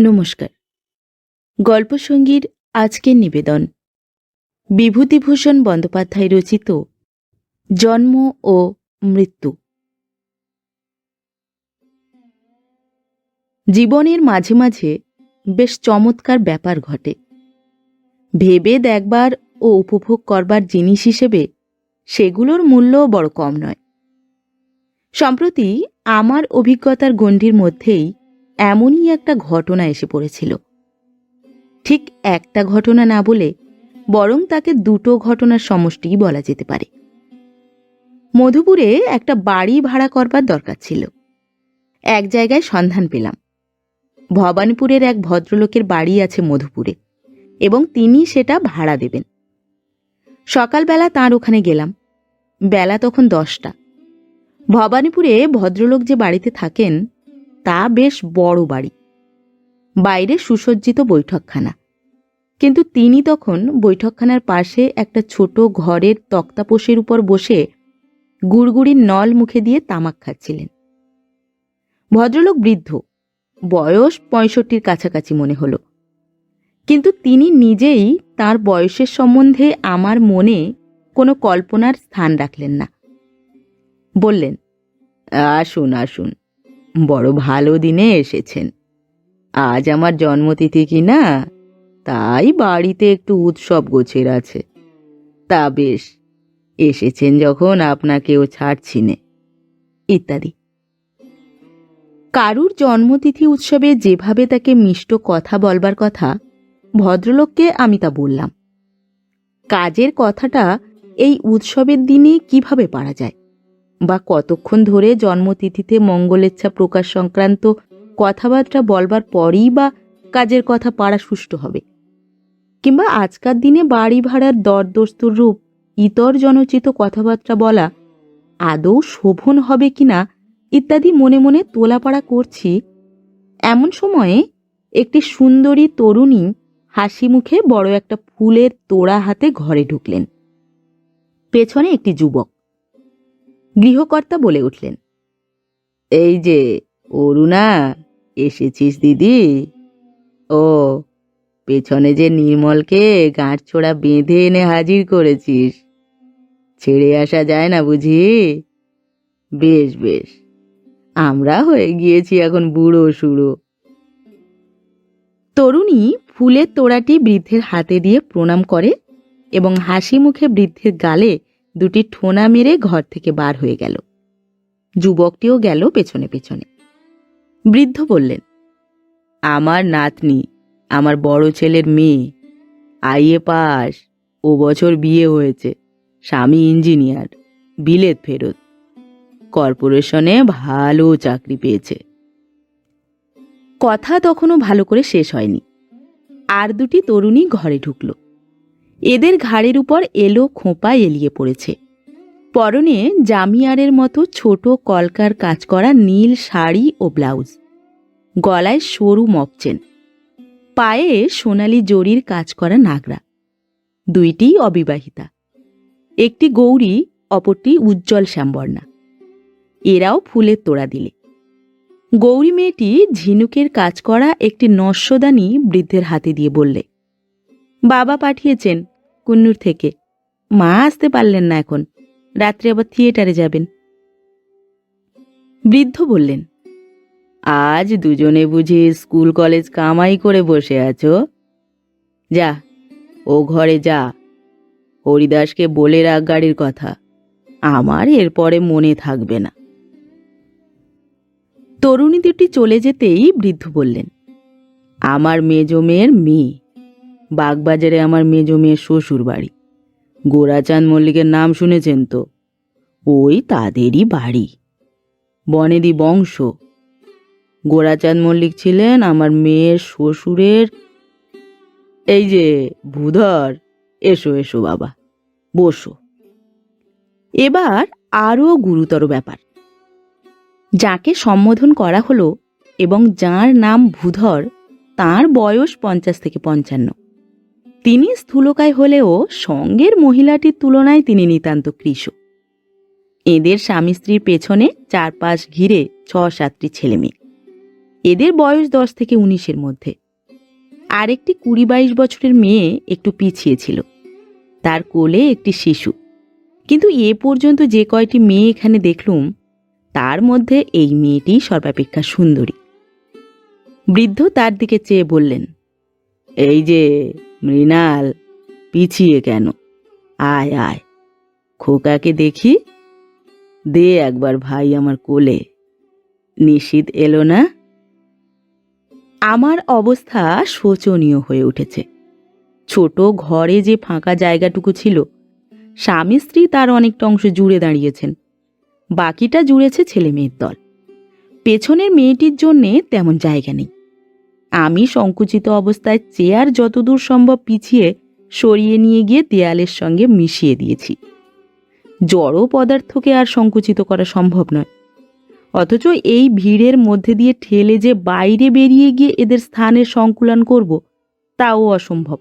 নমস্কার। গল্পসঙ্গীর আজকের নিবেদন। বিভূতিভূষণ বন্দ্যোপাধ্যায় রচিত জন্ম ও মৃত্যু। জীবনের মাঝে মাঝে বেশ চমৎকার ব্যাপার ঘটে। ভেবে দেখবার ও উপভোগ করবার জিনিস হিসেবে সেগুলোর মূল্যও বড় কম নয়। সম্প্রতি আমার অভিজ্ঞতার গণ্ডির মধ্যেই এমনই একটা ঘটনা এসে পড়েছিল। ঠিক একটা ঘটনা না বলে বরং তাকে দুটো ঘটনার সমষ্টিই বলা যেতে পারে। মধুপুরে একটা বাড়ি ভাড়া করবার দরকার ছিল। এক জায়গায় সন্ধান পেলাম। ভবানীপুরের এক ভদ্রলোকের বাড়ি আছে মধুপুরে এবং তিনি সেটা ভাড়া দেবেন। সকালবেলা তার ওখানে গেলাম। বেলা তখন দশটা। ভবানীপুরে ভদ্রলোক যে বাড়িতে থাকেন তা বেশ বড় বাড়ি। বাইরে সুসজ্জিত বৈঠকখানা। কিন্তু তিনি তখন বৈঠকখানার পাশে একটা ছোট ঘরের তক্তাপোষের উপর বসে গুড়গুড়ির নল মুখে দিয়ে তামাক খাচ্ছিলেন। ভদ্রলোক বৃদ্ধ, বয়স পঁয়ষট্টির কাছাকাছি মনে হলো। কিন্তু তিনি নিজেই তার বয়সের সম্বন্ধে আমার মনে কোনো কল্পনার স্থান রাখলেন না। বললেন, আসুন আসুন বড় ভালো দিনে এসেছেন। আজ আমার জন্মতিথি কি না? তাই বাড়িতে একটু উৎসব গোছের আছে। তা বেশ, এসেছেন যখন আপনাকেও ছাড়ছি নে। ইত্যাদি। কারুর জন্মতিথি উৎসবে যেভাবে তাকে মিষ্ট কথা বলবার কথা, ভদ্রলোককে আমি তা বললাম। কাজের কথাটা এই উৎসবের দিনে কীভাবে পারা যায়? বা কতক্ষণ ধরে জন্মতিথিতে মঙ্গলেচ্ছা প্রকাশ সংক্রান্ত কথাবার্তা বলবার পরেই বা কাজের কথা পাড়া সুষ্ঠু হবে। কিংবা আজকার দিনে বাড়ি ভাড়ার দরদস্তুর রূপ, ইতর জনচিত কথাবার্তা বলা, আদৌ শোভন হবে কিনা, ইত্যাদি মনে মনে তোলাপাড়া করছি। এমন সময়ে একটি সুন্দরী তরুণী হাসি মুখে বড় একটা ফুলের তোড়া হাতে ঘরে ঢুকলেন। পেছনে একটি যুবক। গৃহকর্তা বলে উঠলেন। এই যে, অরুণা, এসেছিস দিদি? ও, পেছনে যে নির্মলকে গাঁট ছোড়া বেঁধে এনে হাজির করেছিস। ছেড়ে আসা যায় না বুঝি? বেশ বেশ। আমরা হয়ে গিয়েছি এখন বুড়ো সুড়ো। তরুণী ফুলের তোড়াটি বৃদ্ধের হাতে দিয়ে প্রণাম করে এবং হাসি মুখে বৃদ্ধের গালে দুটি ঠোনা মেরে ঘর থেকে বার হয়ে গেল। যুবকটিও গেল পেছনে পেছনে। বৃদ্ধ বললেন, আমার নাতনি, আমার বড় ছেলের মেয়ে, আইএ পাস, ও বছর বিয়ে হয়েছে, স্বামী ইঞ্জিনিয়ার, বিলেত ফেরত, কর্পোরেশনে ভালো চাকরি পেয়েছে। কথা তখনও ভালো করে শেষ হয়নি। আর দুটি তরুণী ঘরে ঢুকলো। এদের ঘাড়ের উপর এলো খোঁপা এলিয়ে পড়েছে। পরনে জামিয়ারের মতো ছোট কলকার কাজ করা নীল শাড়ি ও ব্লাউজ। গলায় সরু মপচেন। পায়ে সোনালি জরির কাজ করা নাগরা। দুইটিই অবিবাহিতা। একটি গৌরী, অপরটি উজ্জ্বল শ্যামবর্ণা। এরাও ফুলের তোড়া দিলে। গৌরী মেয়েটি ঝিনুকের কাজ করা একটি নস্যদানি বৃদ্ধের হাতে দিয়ে বললে বাবা পাঠিয়েছেন কুন্নুর থেকে। মা আসতে পারলেন না এখন। রাত্রে আবার থিয়েটারে যাবেন। বৃদ্ধ বললেন, আজ দুজনে বুঝি স্কুল কলেজ কামাই করে বসে আছো? যা, ও ঘরে যা। হরিদাসকে বলে রাখ গাড়ির কথা। আমার এরপরে মনে থাকবে না। তরুণী দুটি চলে যেতেই বৃদ্ধ বললেন, আমার মেজ মেয়ের মেয়ে। বাগবাজারে আমার মেজ মেয়ের শ্বশুর বাড়ি। গোরাচাঁদ মল্লিকের নাম শুনেছেন তো? ওই তাদেরই বাড়ি। বনেদি বংশ। গোরাচাঁদ মল্লিক ছিলেন আমার মেয়ের শ্বশুরের এই যে ভূধর। এসো এসো বাবা, বসো। এবার আরও গুরুতর ব্যাপার। যাকে সম্বোধন করা হলো এবং যার নাম ভূধর, তার বয়স পঞ্চাশ থেকে পঞ্চান্ন। তিনি স্থূলকায় হলেও সঙ্গের মহিলাটির তুলনায় তিনি নিতান্ত কৃষ এদের স্বামী স্ত্রীর পেছনে চারপাশ ঘিরে ছ সাতটি ছেলেমেয়ে। এদের বয়স দশ থেকে উনিশের মধ্যে। আরেকটি কুড়ি বাইশ বছরের মেয়ে একটু পিছিয়ে ছিল। তার কোলে একটি শিশু। কিন্তু এ পর্যন্ত যে কয়টি মেয়ে এখানে দেখলুম, তার মধ্যে এই মেয়েটি সর্বাপেক্ষা সুন্দরী। বৃদ্ধ তার দিকে চেয়ে বললেন, এই যে মৃণাল, পিছিয়ে কেন? আয় আয়। খোকাকে দেখি? দে একবার ভাই আমার কোলে। নিশীত এলো না? আমার অবস্থা শোচনীয় হয়ে উঠেছে। ছোট ঘরে যে ফাঁকা জায়গাটুকু ছিল, স্বামী স্ত্রী তার অনেকটা অংশ জুড়ে দাঁড়িয়েছেন। বাকিটা জুড়েছে ছেলে মেয়ের দল। পেছনের মেয়েটির জন্যে তেমন জায়গা নেই। আমি সংকুচিত অবস্থায় চেয়ার যতদূর সম্ভব পিছিয়ে সরিয়ে নিয়ে গিয়ে দেয়ালের সঙ্গে মিশিয়ে দিয়েছি। জড়ো পদার্থকে আর সংকুচিত করা সম্ভব নয়। অথচ এই ভিড়ের মধ্যে দিয়ে ঠেলে যে বাইরে বেরিয়ে গিয়ে এদের স্থানের সংকুলন করব, তাও অসম্ভব।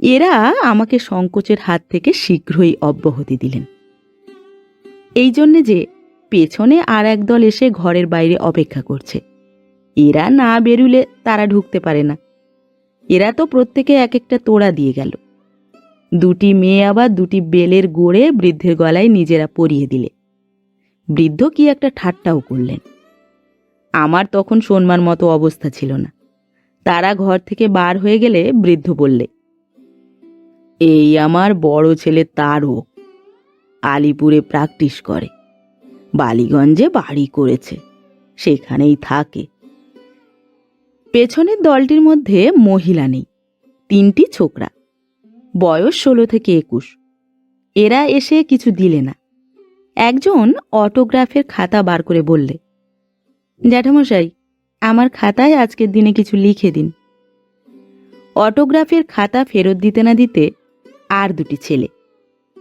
এরা আমাকে সংকোচের হাত থেকে শীঘ্রই অব্যাহতি দিলেন। এই জন্যে যে পেছনে আর একদল এসে ঘরের বাইরে অপেক্ষা করছে। এরা না বেরুলে তারা ঢুকতে পারে না। এরা তো প্রত্যেকে এক একটা তোড়া দিয়ে গেল। দুটি মেয়ে আবার দুটি বেলের গোড়ে বৃদ্ধের গলায় নিজেরা পরিয়ে দিলে। বৃদ্ধ কি একটা ঠাট্টাও করলেন। আমার তখন শোনবার মতো অবস্থা ছিল না। তারা ঘর থেকে বার হয়ে গেলে বৃদ্ধ বললে, এই আমার বড় ছেলে তারও আলিপুরে প্র্যাকটিস করে। বালিগঞ্জে বাড়ি করেছে। সেখানেই থাকে। পেছনের দলটির মধ্যে মহিলা নেই, তিনটি ছোকরা। বয়স ষোলো থেকে একুশ। এরা এসে কিছু দিলে না। একজন অটোগ্রাফের খাতা বার করে বললে, জ্যাঠামশাই, আমার খাতায় আজকের দিনে কিছু লিখে দিন। অটোগ্রাফের খাতা ফেরত দিতে না দিতে আর দুটি ছেলে,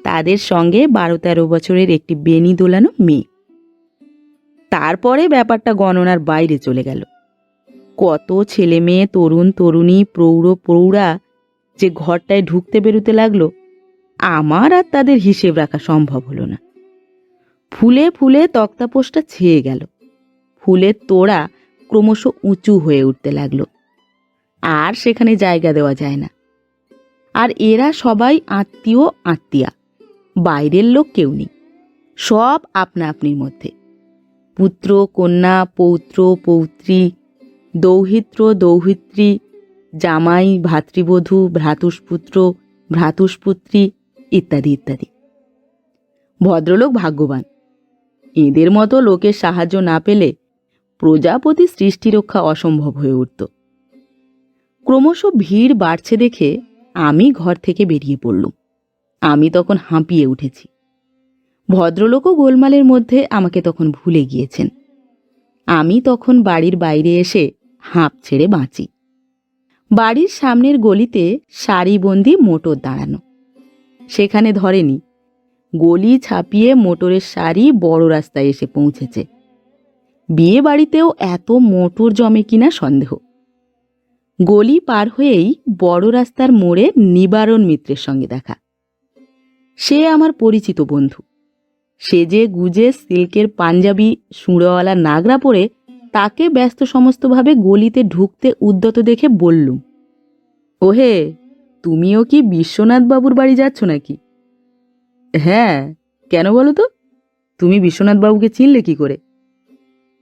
তাদের সঙ্গে বারো তেরো বছরের একটি বেনি দোলানো মেয়ে। তারপরে ব্যাপারটা গণনার বাইরে চলে গেল। কত ছেলে মেয়ে, তরুণ, তরুণী, প্রৌঢ়, প্রৌঢ়া যে ঘরটায় ঢুকতে বেরোতে লাগল, আমার আর তাদের হিসেব রাখা সম্ভব হলো না। ফুলে ফুলে তক্তাপোষটা ছেয়ে গেল। ফুলের তোড়া ক্রমশ উঁচু হয়ে উঠতে লাগল। আর সেখানে জায়গা দেওয়া যায় না। আর এরা সবাই আত্মীয়, আত্মীয়া। বাইরের লোক কেউ নেই। সব আপনা আপনির মধ্যে। পুত্র, কন্যা, পৌত্র, পৌত্রী দৌহিত্র দৌহিত্রী, জামাই, ভাতৃবধূ, ভ্রাতুষ্পুত্র, ভ্রাতুষ্পুত্রী ইত্যাদি ইত্যাদি। ভদ্রলোক ভাগ্যবান। এদের মতো লোকের সাহায্য না পেলে প্রজাপতি সৃষ্টি রক্ষা অসম্ভব হয়ে উঠত। ক্রমশ ভিড় বাড়ছে দেখে আমি ঘর থেকে বেরিয়ে পড়লুম। আমি তখন হাঁপিয়ে উঠেছি। ভদ্রলোকও গোলমালের মধ্যে আমাকে তখন ভুলে গিয়েছেন। আমি তখন বাড়ির বাইরে এসে হাঁপ ছেড়ে বাঁচি। বাড়ির সামনের গলিতে সারিবন্দি মোটর দাঁড়ানো। সেখানে ধরেনি, গলি ছাপিয়ে মোটরের সারি বড় রাস্তায় এসে পৌঁছেছে। বিয়ে বাড়িতেও এত মোটর জমে কিনা সন্দেহ। গলি পার হয়েই বড় রাস্তার মোড়ে নিবারণ মিত্রের সঙ্গে দেখা। সে আমার পরিচিত বন্ধু। সে যে গুজে সিল্কের পাঞ্জাবি, সুঁড়োওয়ালা নাগরা পরে তাকে ব্যস্ত সমস্তভাবে গলিতে ঢুকতে উদ্যত দেখে বললুম, ওহে, তুমিও কি বিশ্বনাথ বাবুর বাড়ি যাচ্ছ নাকি? হ্যাঁ কেন বলো তো? তুমি বিশ্বনাথ বাবুকে চিনলে কি করে?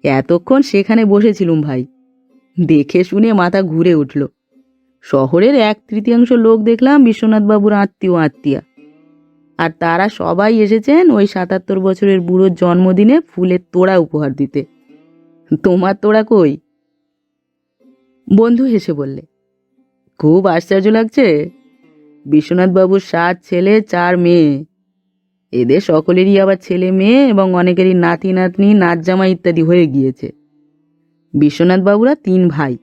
এতক্ষণ সেখানে বসেছিলুম ভাই। দেখে শুনে মাথা ঘুরে উঠল। শহরের এক তৃতীয়াংশ লোক দেখলাম বিশ্বনাথ বাবুর আত্মীয় আত্মীয়া। আর তারা সবাই এসেছেন ওই সাতাত্তর বছরের বুড়োর জন্মদিনে ফুলের তোড়া উপহার দিতে। তোমার তোড়া কই? বন্ধু হেসে বললে, খুব আশ্চর্য লাগছে। বিশ্বনাথ বাবুর সাত ছেলে, চার মেয়ে। এদের সকলেরই আবার ছেলে মেয়ে এবং অনেকেরই নাতি, নাতনি নাচ জামা ইত্যাদি হয়ে গিয়েছে। বিশ্বনাথ বাবুরা তিন ভাই।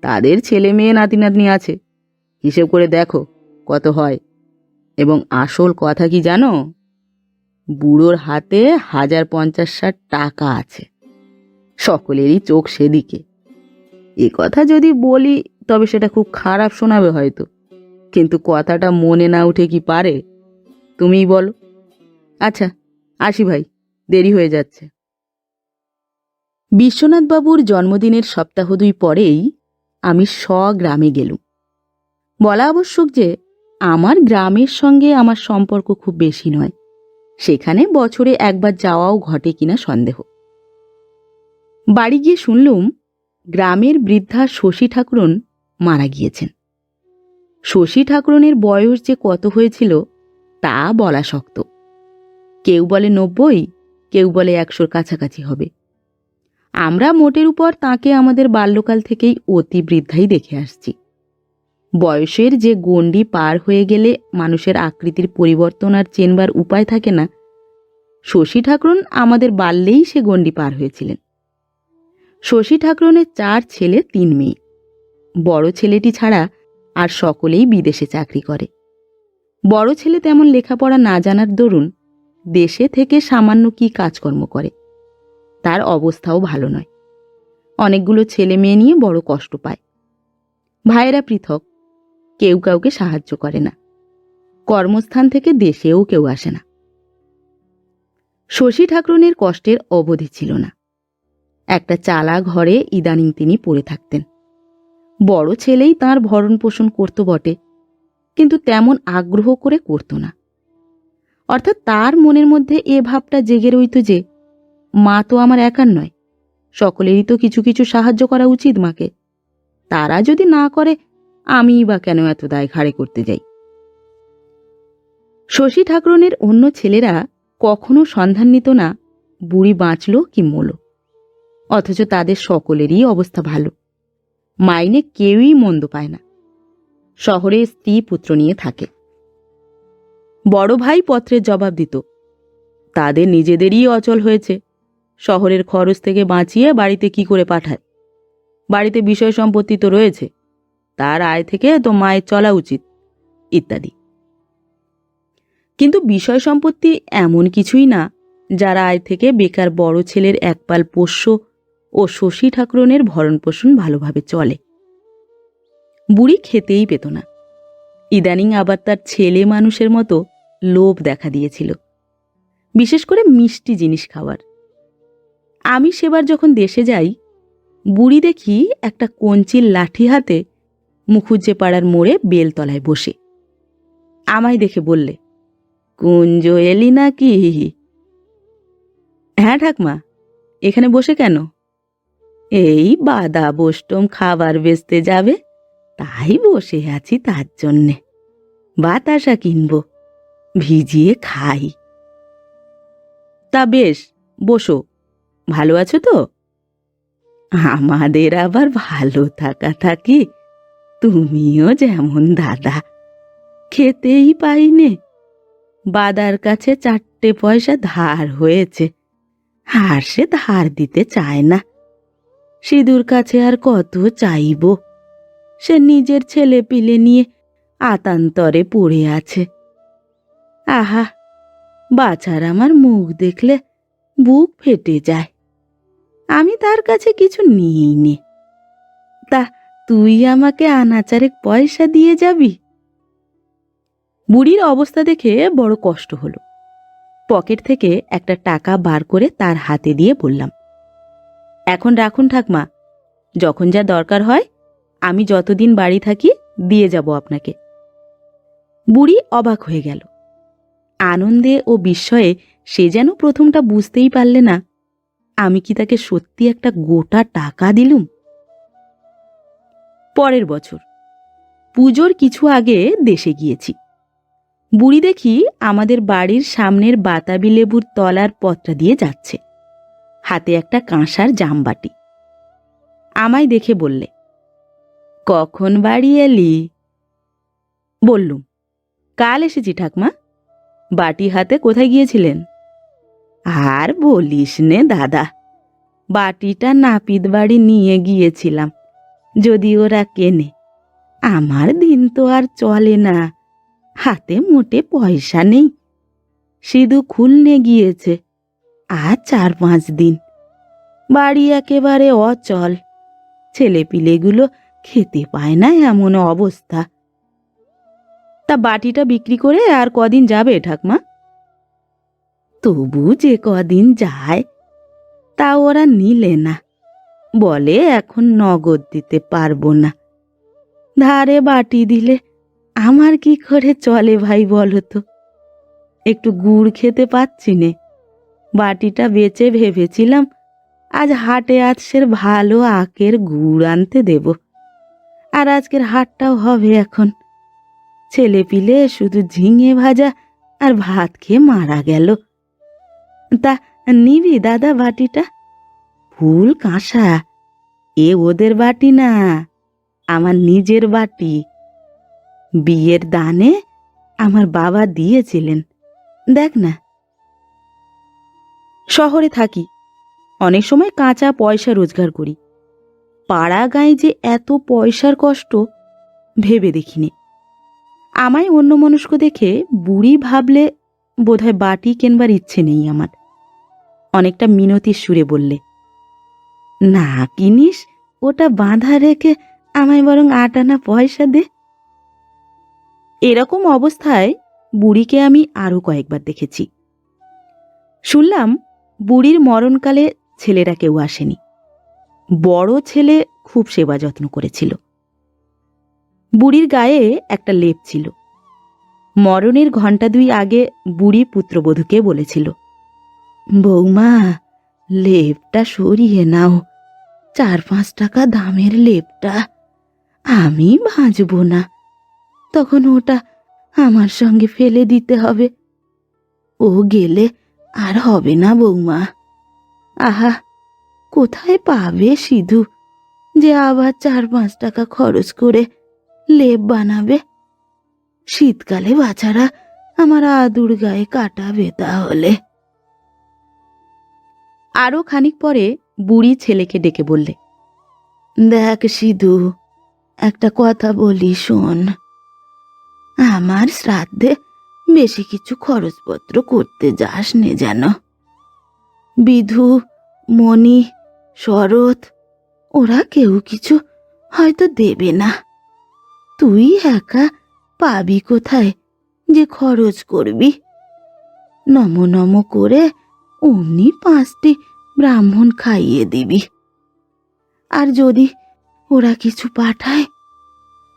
তাদের ছেলে মেয়ে, নাতি, নাতনি আছে। হিসেব করে দেখো কত হয়। এবং আসল কথা কি জানো? বুড়োর হাতে হাজার পঞ্চাশ ষাট টাকা আছে। সকলেরই চোখ সেদিকে। এ কথা যদি বলি, তবে সেটা খুব খারাপ শোনাবে হয়তো। কিন্তু কথাটা মনে না উঠে কি পারে? তুমিই বলো। আচ্ছা আসি ভাই, দেরি হয়ে যাচ্ছে। বিশ্বনাথবাবুর জন্মদিনের সপ্তাহ দুই পরেই আমি স্বগ্রামে গেলুম। বলা আবশ্যক যে, আমার গ্রামের সঙ্গে আমার সম্পর্ক খুব বেশি নয়। সেখানে বছরে একবার যাওয়াও ঘটে কিনা সন্দেহ। বাড়ি গিয়ে শুনলুম গ্রামের বৃদ্ধা শশী ঠাকুরন মারা গিয়েছেন। শশী ঠাকুরনের বয়স যে কত হয়েছিল তা বলা শক্ত। কেউ বলে নব্বই, কেউ বলে একশোর কাছাকাছি হবে। আমরা মোটের উপর তাকে আমাদের বাল্যকাল থেকেই অতি বৃদ্ধাই দেখে আসছি। বয়সের যে গণ্ডি পার হয়ে গেলে মানুষের আকৃতির পরিবর্তন আর চেনবার উপায় থাকে না, শশী ঠাকুরন আমাদের বাল্যেই সে গণ্ডি পার হয়েছিলেন। শশী ঠাকুরনের চার ছেলে, তিন মেয়ে। বড় ছেলেটি ছাড়া আর সকলেই বিদেশে চাকরি করে। বড় ছেলে তেমন লেখাপড়া না জানার দরুন দেশে থেকে সামান্য কি কাজকর্ম করে, তার অবস্থাও ভালো নয়। অনেকগুলো ছেলে মেয়ে নিয়ে বড় কষ্ট পায়। ভাইয়েরা পৃথক, কেউ কাউকে সাহায্য করে না। কর্মস্থান থেকে দেশেও কেউ আসে না। শশী ঠাকুরনের কষ্টের অবধি ছিল না। একটা চালা ঘরে ইদানিং তিনি পড়ে থাকতেন। বড় ছেলেই তার ভরণ পোষণ করত বটে, কিন্তু তেমন আগ্রহ করে করত না। অর্থাৎ তার মনের মধ্যে এ ভাবটা জেগে রইত যে, মা তো আমার একার নয়, সকলেরই তো কিছু কিছু সাহায্য করা উচিত মাকে। তারা যদি না করে, আমিই বা কেন এত দায় ঘাড়ে করতে যাই? শশী ঠাকুরনের অন্য ছেলেরা কখনো সন্ধান নিত না, বুড়ি বাঁচল কি মলো অথচ তাদের সকলেরই অবস্থা ভালো। মাইনে কেউই মন্দ পায় না। শহরে স্ত্রী পুত্র নিয়ে থাকে। বড় ভাই পত্রের জবাব দিত, তাদের নিজেদেরই অচল হয়েছে। শহরের খরচ থেকে বাঁচিয়ে বাড়িতে কি করে পাঠায়? বাড়িতে বিষয় সম্পত্তি তো রয়েছে। তার আয় থেকে তো মায়ের চলা উচিত, ইত্যাদি। কিন্তু বিষয় সম্পত্তি এমন কিছুই না, যারা আয় থেকে বেকার বড় ছেলের একপাল পোষ্য ও শশী ঠাকুরনের ভরণপোষণ ভালোভাবে চলে। বুড়ি খেতেই পেত না। ইদানিং আবার তার ছেলে মানুষের মতো লোভ দেখা দিয়েছিল, বিশেষ করে মিষ্টি জিনিস খাওয়ার। আমি সেবার যখন দেশে যাই, বুড়ি দেখি একটা কঞ্চির লাঠি হাতে মুখুজ্জে পাড়ার মোড়ে বেলতলায় বসে। আমায় দেখে বললে, কুঞ্জ এলি নাকি? হ্যাঁ ঠাকমা, এখানে বসে কেন? এই বাদা বষ্টম খাবার বেচতে যাবে? তাই বসে আছি তার জন্যে। বাতাসা কিনব, ভিজিয়ে খাই। তা বেশ, বসো। ভালো আছো তো? আমাদের আবার ভালো থাকা থাকি। তুমিও যেমন দাদা। খেতেই পাইনে। বাদার কাছে চারটে পয়সা ধার হয়েছে। আর সে ধার দিতে চায় না। সিঁদুর কাছে আর কত চাইব? সে নিজের ছেলে পিলে নিয়ে আতান্তরে পড়ে আছে। আহা, বাছার আমার মুখ দেখলে বুক ফেটে যায়। আমি তার কাছে কিছু নিই নে। তা তুই আমাকে আনাচারেক পয়সা দিয়ে যাবি? বুড়ির অবস্থা দেখে বড় কষ্ট হলো। পকেট থেকে একটা টাকা বার করে তার হাতে দিয়ে বললাম এখন রাখুন ঠাকমা। যখন যা দরকার হয়, আমি যতদিন বাড়ি থাকি, দিয়ে যাব আপনাকে। বুড়ি অবাক হয়ে গেল। আনন্দে ও বিস্ময়ে সে যেন প্রথমটা বুঝতেই পারলে না, আমি কি তাকে সত্যি একটা গোটা টাকা দিলুম? পরের বছর। পুজোর কিছু আগে দেশে গিয়েছি। বুড়ি দেখি আমাদের বাড়ির সামনের বাতাবি লেবুর তলার পথটা দিয়ে যাচ্ছে। হাতে একটা কাঁসার জামবাটি আমায় দেখে বললে, কখন বাড়ি এলি? বললুম, কাল এসেছি ঠাকমা। বাটি হাতে কোথায় গিয়েছিলেন? আর বলিস নে দাদা, বাটিটা নাপিত বাড়ি নিয়ে গিয়েছিলাম, যদি ওরা কেনে। আমার দিন তো আর চলে না, হাতে মোটে পয়সা নেই। সিধু খুলনে গিয়েছে আর চার পাঁচ দিন। বাড়ি একেবারে অচল। ছেলেপিলেগুলো খেতে পায় না এমন অবস্থা। তা বাটিটা বিক্রি করে আর কদিন যাবে ঠাকমা? তবু যে কদিন যায়, তা ওরা নিলে না। বলে এখন নগদ দিতে পারব না। ধারে বাটি দিলে আমার কি করে চলে ভাই বলো তো? একটু গুড় খেতে পাচ্ছি নে। বাটিটা বেচে ভেবেছিলাম, আজ হাটে আজকের ভালো আখের গুড় আনতে দেব। আর আজকের হাটটাও হবে এখন। ছেলে পিলে শুধু ঝিঙে ভাজা আর ভাত খেয়ে মারা গেল। তা নিবি দাদা বাটিটা? ফুল কাঁসা। এ ওদের বাটি না, আমার নিজের বাটি। বিয়ের দানে আমার বাবা দিয়েছিলেন। দেখ না শহরে থাকি। অনেক সময় কাঁচা পয়সা রোজগার করি। পাড়া গায়ে যে এত পয়সার কষ্ট, ভেবে দেখিনি। আমায় অন্য মনস্ক দেখে বুড়ি ভাবলে বোধহয় বাটি কেনবার ইচ্ছে নেই আমার। অনেকটা মিনতির সুরে বললে, না কিনিস, ওটা বাঁধা রেখে আমায় বরং আটানা পয়সা দে। এরকম অবস্থায় বুড়িকে আমি আরও কয়েকবার দেখেছি। শুনলাম বুড়ির মরণকালে ছেলেরা কেউ আসেনি। বড় ছেলে খুব সেবা যত্ন করেছিল। বুড়ির গায়ে একটা লেপ ছিল। মরণের ঘণ্টা দুই আগে বুড়ি পুত্রবধূকে বলেছিল, বৌমা, লেপটা সরিয়ে নাও। চার পাঁচ টাকা দামের লেপটা। আমি ভাঁজব না। তখন ওটা আমার সঙ্গে ফেলে দিতে হবে। ও গেলে আর হবে না বৌমা। আহা, কোথায় পাবে সিধু যে আবার চার পাঁচ টাকা খরচ করে লেপ বানাবে? শীতকালে বাছারা আমার আদুর গায়ে কাটাবে তাহলে। আরও খানিক পরে বুড়ি ছেলেকে ডেকে বললে, দেখ সিধু, একটা কথা বলি শোন। আমার শ্রাদ্ধে বেশি কিছু খরচপত্র করতে যাস নে যেন। বিধু, মণি, শরৎ, ওরা কেউ কিছু হয়তো দেবে না। তুই একা পাবি কোথায় যে খরচ করবি? নম নম করে অমনি পাঁচটি ব্রাহ্মণ খাইয়ে দিবি। আর যদি ওরা কিছু পাঠায়,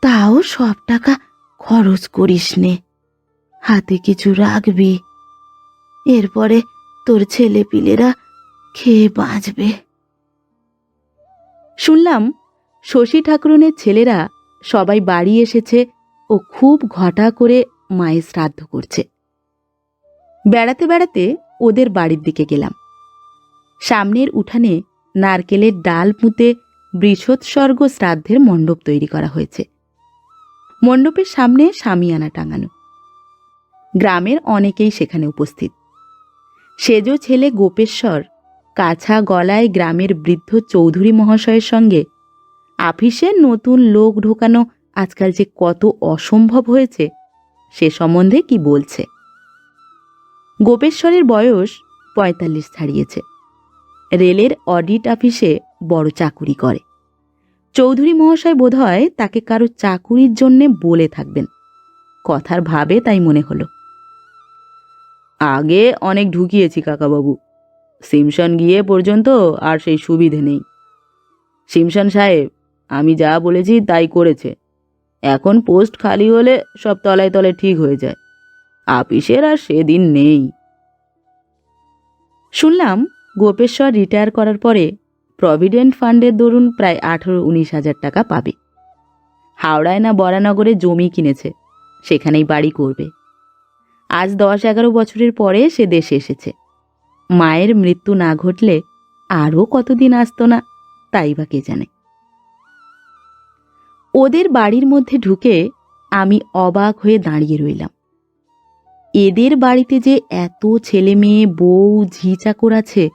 তাও সব টাকা খরচ করিস নে। হাতে কিছু রাখবি। এরপরে তোর ছেলে পিলেরা খেয়ে বাঁচবে। শুনলাম শশী ঠাকুরনের ছেলেরা সবাই বাড়ি এসেছে ও খুব ঘটা করে মায়ের শ্রাদ্ধ করছে। বেড়াতে বেড়াতে ওদের বাড়ির দিকে গেলাম। সামনের উঠানে নারকেলের ডাল পুঁতে বৃষোৎসর্গ শ্রাদ্ধের মণ্ডপ তৈরি করা হয়েছে। মণ্ডপের সামনে সামিয়ানা টাঙানো। গ্রামের অনেকেই সেখানে উপস্থিত। সেজ ছেলে গোপেশ্বর কাছা গলায় গ্রামের বৃদ্ধ চৌধুরী মহাশয়ের সঙ্গে আফিসে নতুন লোক ঢোকানো আজকাল যে কত অসম্ভব হয়েছে, সে সম্বন্ধে কি বলছে? গোপেশ্বরের বয়স পঁয়তাল্লিশ ছাড়িয়েছে। রেলের অডিট অফিসে বড় চাকুরি করে। চৌধুরী মহাশয় বোধহয় তাকে কারও চাকুরির জন্যে বলে থাকবেন। কথার ভাবে তাই মনে হলো। আগে অনেক ঢুকিয়েছি কাকাবাবু। সিমসন গিয়ে পর্যন্ত আর সেই সুবিধে নেই। সিমসন সাহেব, আমি যা বলেছি তাই করেছে। এখন পোস্ট খালি হলে সব তলায় তলায় ঠিক হয়ে যায়। আপিসের আর সেদিন নেই। শুনলাম গোপেশ্বর রিটায়ার করার পরে প্রভিডেন্ট ফান্ডের দরুন প্রায় আঠেরো উনিশ হাজার টাকা পাবে। হাওড়ায় না বরানগরে জমি কিনেছে, সেখানেই বাড়ি করবে। আজ দশ এগারো বছরের পরে সে দেশে এসেছে। মায়ের মৃত্যু না ঘটলে আরও কতদিন আসতো না, তাই বা কে জানে। ওদের বাড়ির মধ্যে ঢুকে আমি অবাক হয়ে দাঁড়িয়ে রইলাম। এদের বাড়িতে যে এত ছেলে মেয়ে, বউ ঝি চাকর আছে,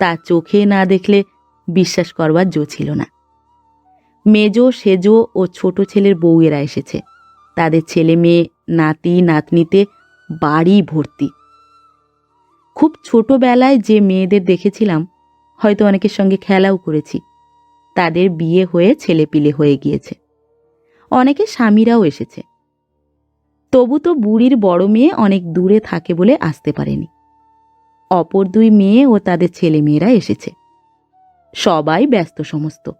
তা চোখে না দেখলে বিশ্বাস করবার জো ছিল না। মেজো, সেজো ও ছোট ছেলের বউয়েরা এসেছে। তাদের ছেলে মেয়ে, নাতি, নাতনিতে বাড়ি ভর্তি। খুব ছোটবেলায় যে মেয়েদের দেখেছিলাম, হয়তো অনেকের সঙ্গে খেলাও করেছি। তাদের বিয়ে হয়ে ছেলেপিলে হয়ে গিয়েছে। অনেকে স্বামীরাও এসেছে। তবু তো বুড়ির বড় মেয়ে অনেক দূরে থাকে বলে আসতে পারেনি। অপর দুই মেয়ে ও তাদের ছেলে মেয়েরা এসেছে। সবাই ব্যস্ত সমস্ত।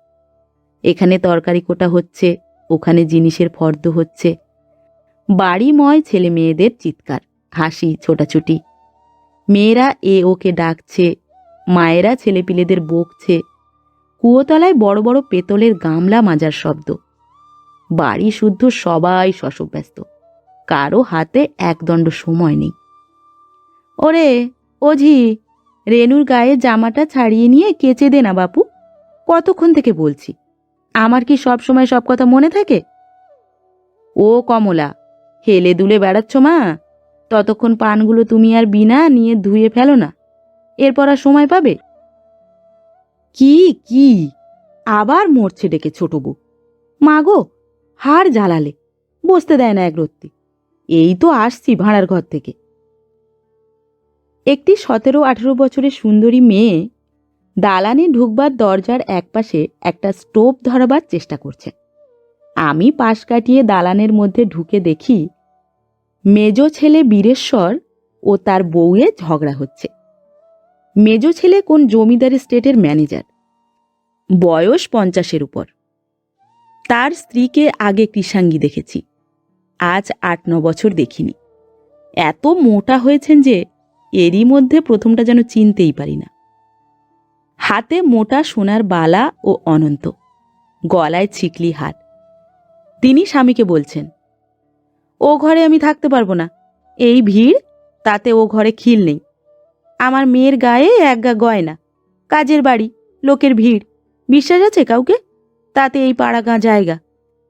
এখানে তরকারি কোটা হচ্ছে, ওখানে জিনিসের ফর্দ হচ্ছে বাড়িময় ছেলে মেয়েদের চিৎকার, হাসি, ছোটাছুটি। মেয়েরা এ ওকে ডাকছে, মায়েরা ছেলেপিলেদের বকছে। কুয়োতলায় বড় বড় পেতলের গামলা মাজার শব্দ। বাড়ি শুদ্ধ সবাই শশব্যস্ত। কারও হাতে একদণ্ড সময় নেই। ওরে, ওঝি, রেনুর গায়ে জামাটা ছাড়িয়ে নিয়ে কেচে দে না বাপু। কতক্ষণ থেকে বলছি? আমার কি সব সময় সব কথা মনে থাকে? ও কমলা হেলে দুলে বেড়াচ্ছ মা। ততক্ষণ পানগুলো তুমি আর বিনা নিয়ে ধুয়ে ফেলো না। এরপর আর সময় পাবে? কি কি? আবার মরছে ডেকে ছোট বউ। মা গো, হাড় জ্বালালে, বসতে দেয় না এক রত্তি এই তো আসছি ভাঁড়ার ঘর থেকে। একটি সতেরো আঠেরো বছরের সুন্দরী মেয়ে দালানে ঢুকবার দরজার একপাশে একটা স্টোভ ধরাবার চেষ্টা করছে। আমি পাশ কাটিয়ে দালানের মধ্যে ঢুকে দেখি মেজ ছেলে বীরেশ্বর ও তার বউয়ে ঝগড়া হচ্ছে। মেজ ছেলে কোন জমিদার স্টেটের ম্যানেজার? বয়স পঞ্চাশের উপর। তার স্ত্রীকে আগে কৃষাঙ্গী দেখেছি, আজ আট ন বছর দেখিনি। এত মোটা হয়েছেন যে এরই মধ্যে প্রথমটা যেন চিনতেই পারি না। হাতে মোটা সোনার বালা ও অনন্ত, গলায় ছিকলি হাত তিনি স্বামীকে বলছেন, ও ঘরে আমি থাকতে পারব না। এই ভিড়, তাতে ও ঘরে খিল নেই। আমার মেয়ের গায়ে একগা গয়না কাজের বাড়ি, লোকের ভিড়। বিশ্বাস আছে কাউকে? তাতে এই পাড়া গাঁ জায়গা।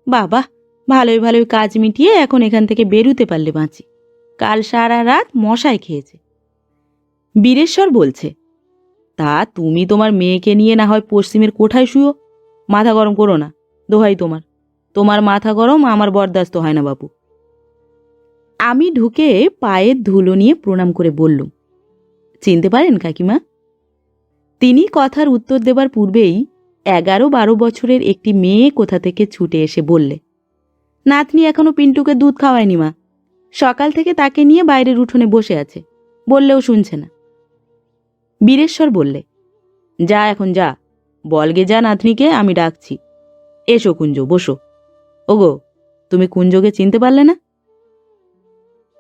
বাবা, ভালোই ভালোই কাজ মিটিয়ে এখন এখান থেকে বেরুতে পারলে বাঁচি। কাল সারা রাত মশায় খেয়েছে। বীরেশ্বর বলছে, তা তুমি তোমার মেয়েকে নিয়ে না হয় পশ্চিমের কোঠায় শুয়ো। মাথা গরম করো না, দোহাই তোমার। তোমার মাথা গরম, আমার বরদাস্ত হয় না বাবু আমি ঢুকে পায়ের ধুলো নিয়ে প্রণাম করে বললুম, চিনতে পারেন কাকিমা? তিনি কথার উত্তর দেবার পূর্বেই এগারো বারো বছরের একটি মেয়ে কোথা থেকে ছুটে এসে বললে, নাতনি এখনও পিন্টুকে দুধ খাওয়ায়নি মা, সকাল থেকে তাকে নিয়ে বাইরের উঠোনে বসে আছে, বললেও শুনছে না। বীরেশ্বর বললে, যা এখন যা, বলগে যা নাতনিকে, আমি ডাকছি, এসো কুঞ্জ, বসো। ওগো, তুমি কুঞ্জকে চিনতে পারলে না?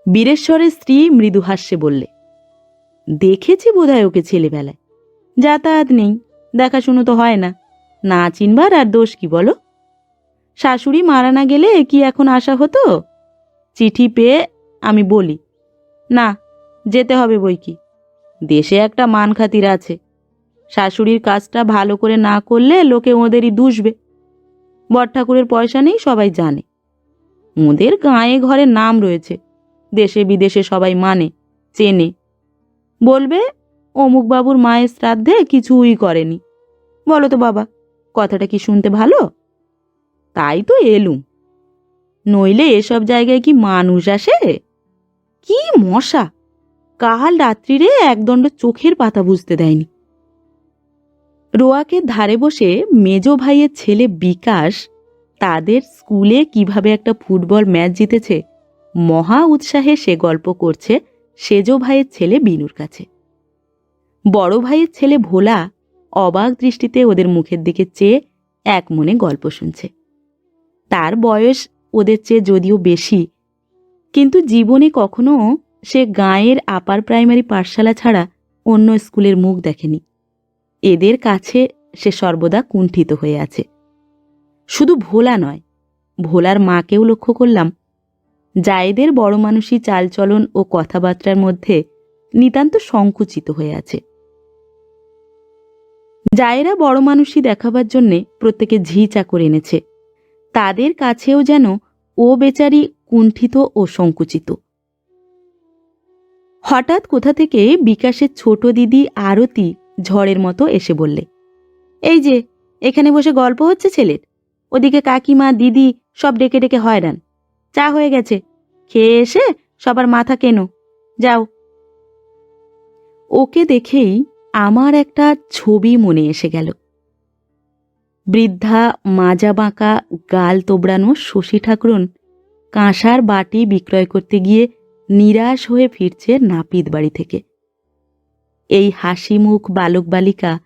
বীরেশ্বরের স্ত্রী মৃদু হাস্যে বললে, দেখেছি বোধহয় ওকে ছেলেবেলায়। যাতায়াত নেই, দেখাশুনো তো হয় না। না চিনবার আর দোষ কি বলো? শাশুড়ি মারা না গেলে কি এখন আসা হতো? চিঠি পেয়ে আমি বলি, না, যেতে হবে বই কি। দেশে একটা মান খাতির আছে। শাশুড়ির কাজটা ভালো করে না করলে লোকে ওদেরই দুষবে। বর ঠাকুরের পয়সা নেই, সবাই জানে। ওদের গায়ে ঘরে নাম রয়েছে, দেশে বিদেশে সবাই মানে চেনে। বলবে অমুক বাবুর মায়ের শ্রাদ্ধে কিছুই করেনি। বলো তো বাবা, কথাটা কি শুনতে ভালো? তাই তো এলুম। নইলে এসব জায়গায় কি মানুষ আসে? কি মশা! কাল রাত্রিরে একদণ্ড চোখের পাতা বুঝতে দেয়নি। রোয়াকে ধারে বসে মেজ ভাইয়ের ছেলে বিকাশ তাদের স্কুলে কীভাবে একটা ফুটবল ম্যাচ জিতেছে, মহা উৎসাহে সে গল্প করছে সেজ ভাইয়ের ছেলে বিনুর কাছে। বড় ভাইয়ের ছেলে ভোলা অবাক দৃষ্টিতে ওদের মুখের দিকে চেয়ে এক মনে গল্প শুনছে। তার বয়স ওদের চেয়ে যদিও বেশি, কিন্তু জীবনে কখনো সে গাঁয়ের আপার প্রাইমারি পাঠশালা ছাড়া অন্য স্কুলের মুখ দেখেনি। এদের কাছে সে সর্বদা কুণ্ঠিত হয়ে আছে। শুধু ভোলা নয়, ভোলার মাকেও লক্ষ্য করলাম। জায়েদের বড় মানুষই চালচলন ও কথাবার্তার মধ্যে নিতান্ত সংকুচিত হয়ে আছে। জায়েরা বড় মানুষই দেখাবার জন্যে প্রত্যেকে ঝি চাকর এনেছে। তাদের কাছেও যেন ও বেচারি কুণ্ঠিত ও সংকুচিত। হঠাৎ কোথা থেকে বিকাশের ছোট দিদি আরতি ঝড়ের মতো এসে বললে, এই যে, এখানে বসে গল্প হচ্ছে ছেলের। ওদিকে কাকিমা, দিদি সব ডেকে ডেকে হয়রান। চা হয়ে গেছে। খেয়ে এসে সবার মাথা কেন। যাও। ওকে দেখেই আমার একটা ছবি মনে এসে গেল। বৃদ্ধা, মাজা বাঁকা, গাল তোবড়ানো শশী ঠাকুরন কাঁসার বাটি বিক্রয় করতে গিয়ে নিরাশ হয়ে ফিরছে নাপিত বাড়ি থেকে। এই হাসি মুখ বালক বালিকা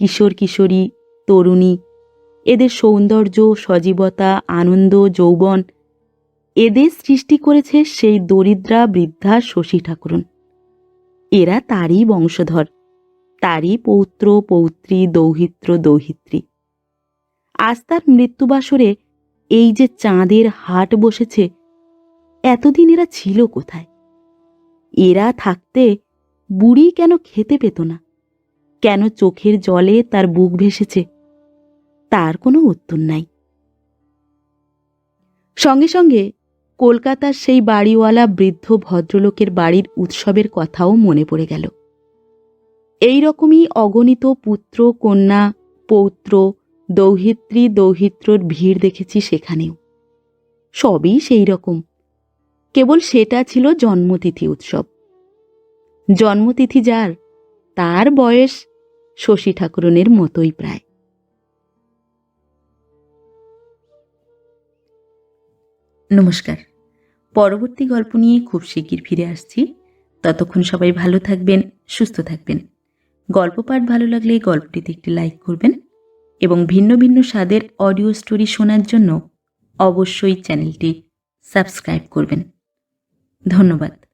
কিশোর কিশোরী, তরুণী, এদের সৌন্দর্য, সজীবতা, আনন্দ, যৌবন, এদের সৃষ্টি করেছে সেই দরিদ্রা বৃদ্ধা শশী ঠাকুরন। এরা তারই বংশধর, তারই পৌত্র, পৌত্রী, দৌহিত্র, দৌহিত্রী। আজ তার মৃত্যুবাসরে এই যে চাঁদের হাট বসেছে, এতদিন এরা ছিল কোথায়? এরা থাকতে বুড়ি কেন খেতে পেত না? কেন চোখের জলে তার বুক ভেসেছে? তার কোনো উত্তর নাই। সঙ্গে সঙ্গে কলকাতার সেই বাড়িওয়ালা বৃদ্ধ ভদ্রলোকের বাড়ির উৎসবের কথাও মনে পড়ে গেল। এই রকমই অগণিত পুত্র, কন্যা, পৌত্র, দৌহিত্রী, দৌহিত্রর ভিড় দেখেছি সেখানেও। সবই সেই রকম। কেবল সেটা ছিল জন্মতিথি উৎসব। জন্মতিথি যার, তার বয়স শশী ঠাকুরনের মতোই প্রায়। নমস্কার। পরবর্তী গল্প নিয়ে খুব শিগগির ফিরে আসছি। ততক্ষণ সবাই ভালো থাকবেন, সুস্থ থাকবেন। গল্প পাঠ ভালো লাগলে গল্পটিতে একটি লাইক করবেন এবং ভিন্ন ভিন্ন স্বাদের অডিও স্টোরি শোনার জন্য অবশ্যই চ্যানেলটি সাবস্ক্রাইব করবেন। ধন্যবাদ।